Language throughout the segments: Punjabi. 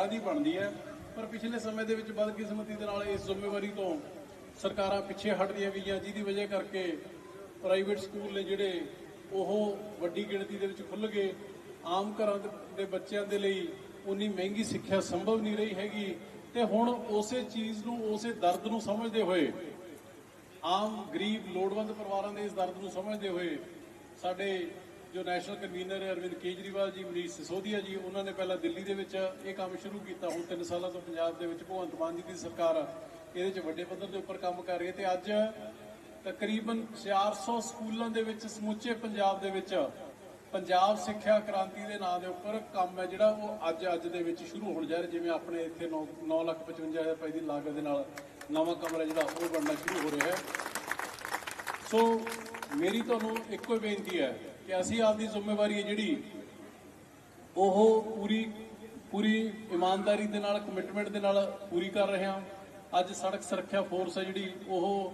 ਸਰਕਾਰਾਂ ਦੀ ਬਣਦੀ ਹੈ। ਪਰ ਪਿਛਲੇ ਸਮੇਂ ਦੇ ਵਿੱਚ ਬਦਕਿਸਮਤੀ ਦੇ ਨਾਲ ਇਸ ਜ਼ਿੰਮੇਵਾਰੀ ਤੋਂ ਸਰਕਾਰਾਂ ਪਿੱਛੇ ਹਟਦੀਆਂ ਗਈਆਂ, ਜਿਹਦੀ ਵਜ੍ਹਾ ਕਰਕੇ ਪ੍ਰਾਈਵੇਟ ਸਕੂਲ ਨੇ ਜਿਹੜੇ ਉਹ ਵੱਡੀ ਗਿਣਤੀ ਦੇ ਵਿੱਚ ਖੁੱਲ੍ਹ ਗਏ। ਆਮ ਘਰਾਂ ਦੇ- ਦੇ ਬੱਚਿਆਂ ਦੇ ਲਈ ਉਨੀ ਮਹਿੰਗੀ ਸਿੱਖਿਆ ਸੰਭਵ ਨਹੀਂ ਰਹੀ ਹੈਗੀ। ਤੇ ਹੁਣ ਉਸੇ ਚੀਜ਼ ਨੂੰ, ਉਸੇ ਦਰਦ ਨੂੰ ਸਮਝਦੇ ਹੋਏ, ਆਮ ਗਰੀਬ, ਲੋੜਵੰਦ ਪਰਿਵਾਰਾਂ ਦੇ ਇਸ ਦਰਦ ਨੂੰ ਸਮਝਦੇ ਹੋਏ ਸਾਡੇ ਜੋ ਨੈਸ਼ਨਲ ਕਨਵੀਨਰ ਹੈ ਅਰਵਿੰਦ ਕੇਜਰੀਵਾਲ ਜੀ, ਮਨੀਸ਼ ਸਿਸੋਦੀਆ ਜੀ, ਉਹਨਾਂ ਨੇ ਪਹਿਲਾਂ ਦਿੱਲੀ ਦੇ ਵਿੱਚ ਇਹ ਕੰਮ ਸ਼ੁਰੂ ਕੀਤਾ। ਹੁਣ 3 ਸਾਲਾਂ ਤੋਂ ਪੰਜਾਬ ਦੇ ਵਿੱਚ ਭਗਵੰਤ ਮਾਨ ਜੀ ਦੀ ਸਰਕਾਰ ਇਹਦੇ 'ਚ ਵੱਡੇ ਪੱਧਰ ਦੇ ਉੱਪਰ ਕੰਮ ਕਰ ਰਹੀ ਹੈ ਤੇ ਅੱਜ ਤਕਰੀਬਨ 400 ਸਕੂਲਾਂ ਦੇ ਵਿੱਚ ਸਮੁੱਚੇ ਪੰਜਾਬ ਦੇ ਵਿੱਚ ਪੰਜਾਬ ਸਿੱਖਿਆ ਕ੍ਰਾਂਤੀ ਦੇ ਨਾਂ ਦੇ ਉੱਪਰ ਕੰਮ ਹੈ ਜਿਹੜਾ ਉਹ ਅੱਜ ਅੱਜ ਦੇ ਵਿੱਚ ਸ਼ੁਰੂ ਹੋਣ ਜਾ ਰਿਹਾ। ਜਿਵੇਂ ਆਪਣੇ ਇੱਥੇ 9 ਲੱਖ 55 ਹਜ਼ਾਰ ਰੁਪਏ ਦੀ ਲਾਗਤ ਦੇ ਨਾਲ ਨਵਾਂ ਕਮਰਾ ਜਿਹੜਾ ਉਹ ਬਣਨਾ ਸ਼ੁਰੂ ਹੋ ਰਿਹਾ ਹੈ। ਸੋ ਮੇਰੀ ਤੁਹਾਨੂੰ ਇੱਕੋ ਹੀ ਬੇਨਤੀ ਹੈ ਕਿ ਅਸੀਂ ਆਪਦੀ ਜ਼ਿੰਮੇਵਾਰੀ ਹੈ ਜਿਹੜੀ, ਉਹ ਪੂਰੀ ਪੂਰੀ ਇਮਾਨਦਾਰੀ ਦੇ ਨਾਲ ਕਮਿਟਮੈਂਟ ਦੇ ਨਾਲ ਪੂਰੀ ਕਰ ਰਹੇ ਹਾਂ। ਅੱਜ ਸੜਕ ਸੁਰੱਖਿਆ ਫੋਰਸ ਹੈ ਜਿਹੜੀ, ਉਹ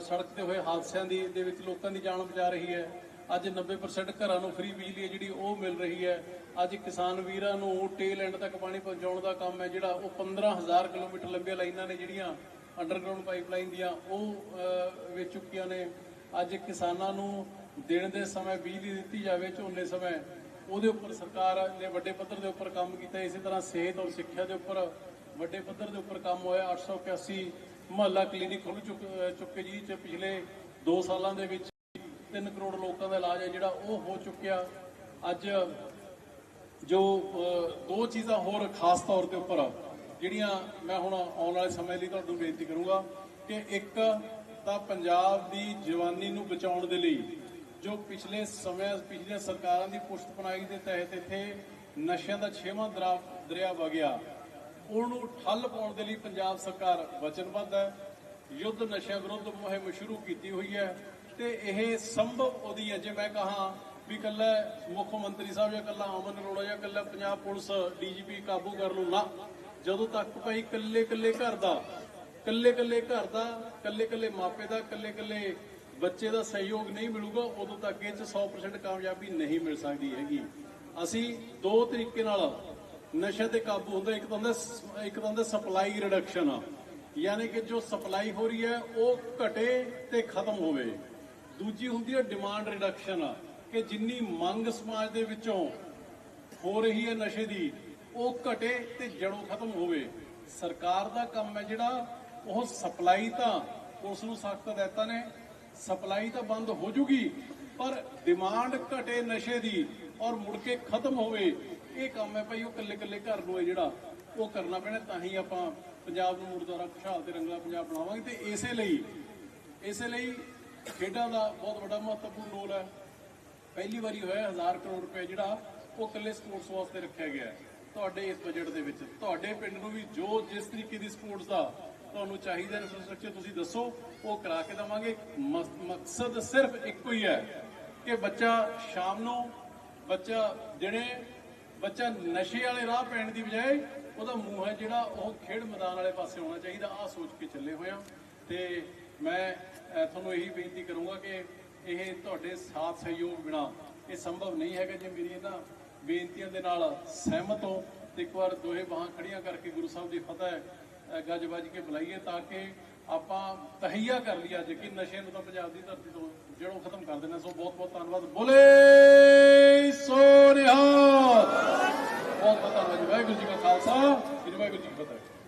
ਸੜਕ ਤੇ ਹੋਏ ਹਾਦਸਿਆਂ ਦੀ, ਦੇ ਵਿੱਚ ਲੋਕਾਂ ਦੀ ਜਾਨ ਬਚਾ ਰਹੀ ਹੈ। ਅੱਜ 90% ਘਰਾਂ ਨੂੰ ਫ੍ਰੀ ਬਿਜਲੀ ਹੈ ਜਿਹੜੀ, ਉਹ ਮਿਲ ਰਹੀ ਹੈ। ਅੱਜ ਕਿਸਾਨ ਵੀਰਾਂ ਨੂੰ ਟੇਲ ਐਂਡ ਤੱਕ ਪਾਣੀ ਪਹੁੰਚਾਉਣ ਦਾ ਕੰਮ ਹੈ ਜਿਹੜਾ, ਉਹ 15000 ਕਿਲੋਮੀਟਰ ਲੰਬੀਆਂ ਲਾਈਨਾਂ ਨੇ ਜਿਹੜੀਆਂ ਅੰਡਰਗਰਾਉਂਡ ਪਾਈਪਲਾਈਨ ਦੀਆਂ, ਉਹ ਵੇਚ ਚੁੱਕੀਆਂ ਨੇ। ਅੱਜ ਕਿਸਾਨਾਂ ਨੂੰ ਦਿਨ ਦੇ ਸਮੇਂ ਬਿਜਲੀ ਦਿੱਤੀ ਜਾਵੇ, ਝੋਨੇ ਸਮੇਂ ਉਹਦੇ ਉੱਪਰ ਸਰਕਾਰ ਨੇ ਵੱਡੇ ਪੱਧਰ ਦੇ ਉੱਪਰ ਕੰਮ ਕੀਤਾ। ਇਸੇ ਤਰ੍ਹਾਂ ਸਿਹਤ ਔਰ ਸਿੱਖਿਆ ਦੇ ਉੱਪਰ ਵੱਡੇ ਪੱਧਰ ਦੇ ਉੱਪਰ ਕੰਮ ਹੋਇਆ। 881 ਮੁਹੱਲਾ ਕਲੀਨਿਕ ਖੁੱਲ ਚੁੱਕ, ਚੁੱਕੇ ਜੀ ਚ ਪਿਛਲੇ 2 ਸਾਲਾਂ ਦੇ ਵਿੱਚ 3 ਕਰੋੜ ਲੋਕਾਂ ਦਾ ਇਲਾਜ ਹੈ, ਜਿਹੜਾ ਉਹ ਹੋ ਚੁੱਕਿਆ। ਅੱਜ ਜੋ ਦੋ ਚੀਜ਼ਾਂ ਹੋਰ ਖਾਸ ਤੌਰ ਤੇ ਉੱਪਰ, ਜਿਹੜੀਆਂ ਮੈਂ ਹੁਣ ਆਉਣ ਵਾਲੇ ਸਮੇਂ ਲਈ ਤੁਹਾਨੂੰ ਬੇਨਤੀ ਕਰੂੰਗਾ ਕਿ ਇੱਕ ਤਾਂ ਪੰਜਾਬ ਦੀ ਜਵਾਨੀ ਨੂੰ ਬਚਾਉਣ ਦੇ ਲਈ ਜੋ ਪਿਛਲੇ ਸਮੇਂ ਪਿਛਲੀਆਂ ਸਰਕਾਰਾਂ ਦੀ ਪੁਸ਼ਤਪਨਾਹੀ ਦੇ ਤਹਿਤ ਇੱਥੇ ਨਸ਼ਿਆਂ ਦਾ ਛੇਵਾਂ ਦਰਿਆ ਵਗਿਆ, ਉਹਨੂੰ ਠੱਲ ਪਾਉਣ ਦੇ ਲਈ ਪੰਜਾਬ ਸਰਕਾਰ ਵਚਨਬੱਧ ਹੈ। ਯੁੱਧ ਨਸ਼ਿਆਂ ਵਿਰੁੱਧ ਮੁਹਿੰਮ ਸ਼ੁਰੂ ਕੀਤੀ ਹੋਈ ਹੈ ਤੇ ਇਹ ਸੰਭਵ ਉਹਦੀ ਹੈ। ਜੇ ਮੈਂ ਕਹਾ ਵੀ ਕੱਲਾ ਮੁੱਖ ਮੰਤਰੀ ਸਾਹਿਬ ਜਾਂ ਕੱਲਾ ਅਮਨ ਅਰੋੜਾ ਜਾਂ ਕੱਲਾ ਪੰਜਾਬ ਪੁਲਿਸ ਡੀਜੀਪੀ ਕਾਬੂ ਕਰ ਲੂ ਨਾ, ਜਦੋਂ ਤੱਕ ਭਾਈ ਕੱਲੇ ਕੱਲੇ ਘਰ ਦਾ ਕੱਲੇ ਕੱਲੇ ਘਰ ਦਾ ਕੱਲੇ ਕੱਲੇ ਮਾਪੇ ਦਾ ਕੱਲੇ ਕੱਲੇ ਬੱਚੇ ਦਾ ਸਹਿਯੋਗ ਨਹੀਂ ਮਿਲੂਗਾ, ਉਦੋਂ ਤੱਕ ਇਹ ਚ 100% ਕਾਮਯਾਬੀ ਨਹੀਂ ਮਿਲ ਸਕਦੀ ਹੈਗੀ। ਅਸੀਂ ਦੋ ਤਰੀਕੇ ਨਾਲ ਨਸ਼ੇ ਤੇ ਕਾਬੂ ਹੁੰਦਾ, ਇੱਕ ਤਾਂ ਹੁੰਦਾ ਇੱਕ ਤਾਂ ਹੁੰਦਾ ਸਪਲਾਈ ਰਿਡਕਸ਼ਨ ਯਾਨੀ ਕਿ ਜੋ ਸਪਲਾਈ ਹੋ ਰਹੀ ਹੈ, ਉਹ ਘਟੇ ਤੇ ਖਤਮ ਹੋਵੇ। ਦੂਜੀ ਹੁੰਦੀ ਹੈ ਡਿਮਾਂਡ ਰਿਡਕਸ਼ਨ ਆ, ਕਿ ਜਿੰਨੀ ਮੰਗ ਸਮਾਜ ਦੇ ਵਿੱਚੋਂ ਹੋ ਰਹੀ ਹੈ ਨਸ਼ੇ ਦੀ, ਉਹ ਘਟੇ ਤੇ ਜੜੋਂ ਖਤਮ ਹੋਵੇ। ਸਰਕਾਰ ਦਾ ਕੰਮ ਹੈ ਜਿਹੜਾ, ਉਹ ਸਪਲਾਈ ਤਾਂ ਉਸ ਨੂੰ ਸਖਤ ਹਦਾਇਤਾਂ ਨੇ ਸਪਲਾਈ ਤਾਂ ਬੰਦ ਹੋ ਜੂਗੀ, ਪਰ ਡਿਮਾਂਡ ਘਟੇ ਨਸ਼ੇ ਦੀ ਔਰ ਮੁੜ ਕੇ ਖਤਮ ਹੋਵੇ, ਇਹ ਕੰਮ ਹੈ ਭਾਈ, ਉਹ ਕੱਲੇ ਕੱਲੇ ਘਰ ਨੂੰ ਹੈ ਜਿਹੜਾ, ਉਹ ਕਰਨਾ ਪੈਣਾ, ਤਾਂ ਹੀ ਆਪਾਂ ਪੰਜਾਬ ਨੂੰ ਮੁੜ ਖੁਸ਼ਹਾਲ ਤੇ ਰੰਗਲਾ ਪੰਜਾਬ ਬਣਾਵਾਂਗੇ, ਤੇ ਇਸੇ ਲਈ ਇਸੇ ਲਈ ਖੇਡਾਂ ਦਾ ਬਹੁਤ ਵੱਡਾ ਮਹੱਤਵਪੂਰਨ ਰੋਲ ਹੈ। ਪਹਿਲੀ ਵਾਰੀ ਹੋਇਆ 1000 ਕਰੋੜ ਰੁਪਏ ਜਿਹੜਾ, ਉਹ ਇਕੱਲੇ ਸਪੋਰਟਸ ਵਾਸਤੇ ਰੱਖਿਆ ਗਿਆ ਤੁਹਾਡੇ ਇਸ ਬਜਟ ਦੇ ਵਿੱਚ, ਤੁਹਾਡੇ ਪਿੰਡ ਨੂੰ ਵੀ ਜੋ ਜਿਸ ਤਰੀਕੇ ਦੀ ਸਪੋਰਟਸ ਦਾ ਤੁਹਾਨੂੰ ਚਾਹੀਦਾ ਇਨਫਰਾਸਟ੍ਰਕਚਰ ਤੁਸੀਂ ਦੱਸੋ, ਉਹ ਕਰਾ ਕੇ ਦਵਾਂਗੇ। ਮਕ- ਮਕਸਦ ਸਿਰਫ ਇੱਕੋ ਹੀ ਹੈ ਕਿ ਬੱਚਾ ਸ਼ਾਮ ਨੂੰ, ਬੱਚਾ ਜਿਹੜੇ ਬੱਚਾ ਨਸ਼ੇ ਵਾਲੇ ਰਾਹ ਪੈਣ ਦੀ ਬਜਾਏ ਉਹਦਾ ਮੂੰਹ ਹੈ ਜਿਹੜਾ, ਉਹ ਖੇਡ ਮੈਦਾਨ ਵਾਲੇ ਪਾਸੇ ਹੋਣਾ ਚਾਹੀਦਾ ਆ ਸੋਚ ਕੇ ਚੱਲੇ ਹੋਇਆ ਤੇ ਮੈਂ ਤੁਹਾਨੂੰ ਇਹੀ ਬੇਨਤੀ ਕਰੂੰਗਾ ਕਿ ਇਹ ਤੁਹਾਡੇ ਸਾਥ ਸਹਿਯੋਗ ਬਿਨਾ ਇਹ ਸੰਭਵ ਨਹੀਂ ਹੈਗਾ। ਜੇ ਮੇਰੀ ਇਹਨਾਂ ਬੇਨਤੀਆਂ ਦੇ ਨਾਲ ਸਹਿਮਤ ਹੋ, ਤੇ ਇੱਕ ਵਾਰ ਦੋਹੇ ਬਾਹਾਂ ਖੜੀਆਂ ਕਰਕੇ ਗੁਰੂ ਸਾਹਿਬ ਦੀ ਫਤਿਹ ਗੱਜ ਵੱਜ ਕੇ ਬੁਲਾਈਏ ਤਾਂ ਕਿ ਆਪਾਂ ਤਹਈਆ ਕਰ ਲਈ ਅੱਜ ਕਿ ਨਸ਼ੇ ਨੂੰ ਤਾਂ ਪੰਜਾਬ ਦੀ ਧਰਤੀ ਤੋਂ ਜੜੋਂ ਖਤਮ ਕਰ ਦੇਣਾ ਸੋ ਬਹੁਤ ਬਹੁਤ ਧੰਨਵਾਦ। ਬੋਲੇ ਸੋ ਨਿਹਾਲ। ਬਹੁਤ ਬਹੁਤ ਧੰਨਵਾਦ ਜੀ। ਵਾਹਿਗੁਰੂ ਜੀ ਕਾ ਖਾਲਸਾ। ਵਾਹਿਗੁਰੂ ਜੀ ਕੀ ਫਤਿਹ।